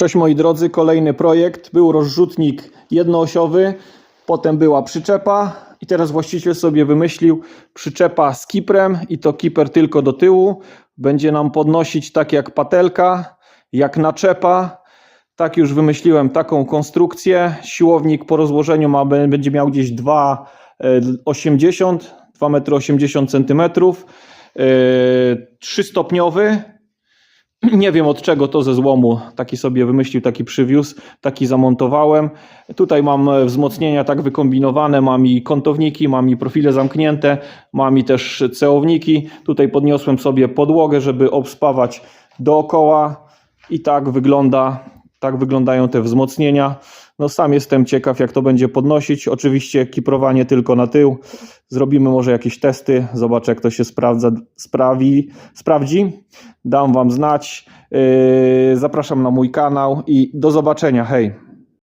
Cześć moi drodzy, kolejny projekt. Był rozrzutnik jednoosiowy, potem była przyczepa i teraz właściciel sobie wymyślił przyczepa z kiprem i to kiper tylko do tyłu. Będzie nam podnosić tak jak patelka, jak naczepa. Tak już wymyśliłem taką konstrukcję. Siłownik po rozłożeniu ma, będzie miał gdzieś 2,80 2,80 m, trzystopniowy. Nie wiem od czego to ze złomu. Taki sobie wymyślił, taki przywiózł, taki zamontowałem. Tutaj mam e, wzmocnienia tak wykombinowane, mam i kątowniki, mam i profile zamknięte, mam i też cełowniki. Tutaj podniosłem sobie podłogę, żeby obspawać dookoła i tak wygląda, tak wyglądają te wzmocnienia. No sam jestem ciekaw jak to będzie podnosić. Oczywiście kiprowanie tylko na tył. Zrobimy może jakieś testy, zobaczę jak to się sprawdza, sprawi, sprawdzi. Dam wam znać. Yy, zapraszam na mój kanał i do zobaczenia. Hej!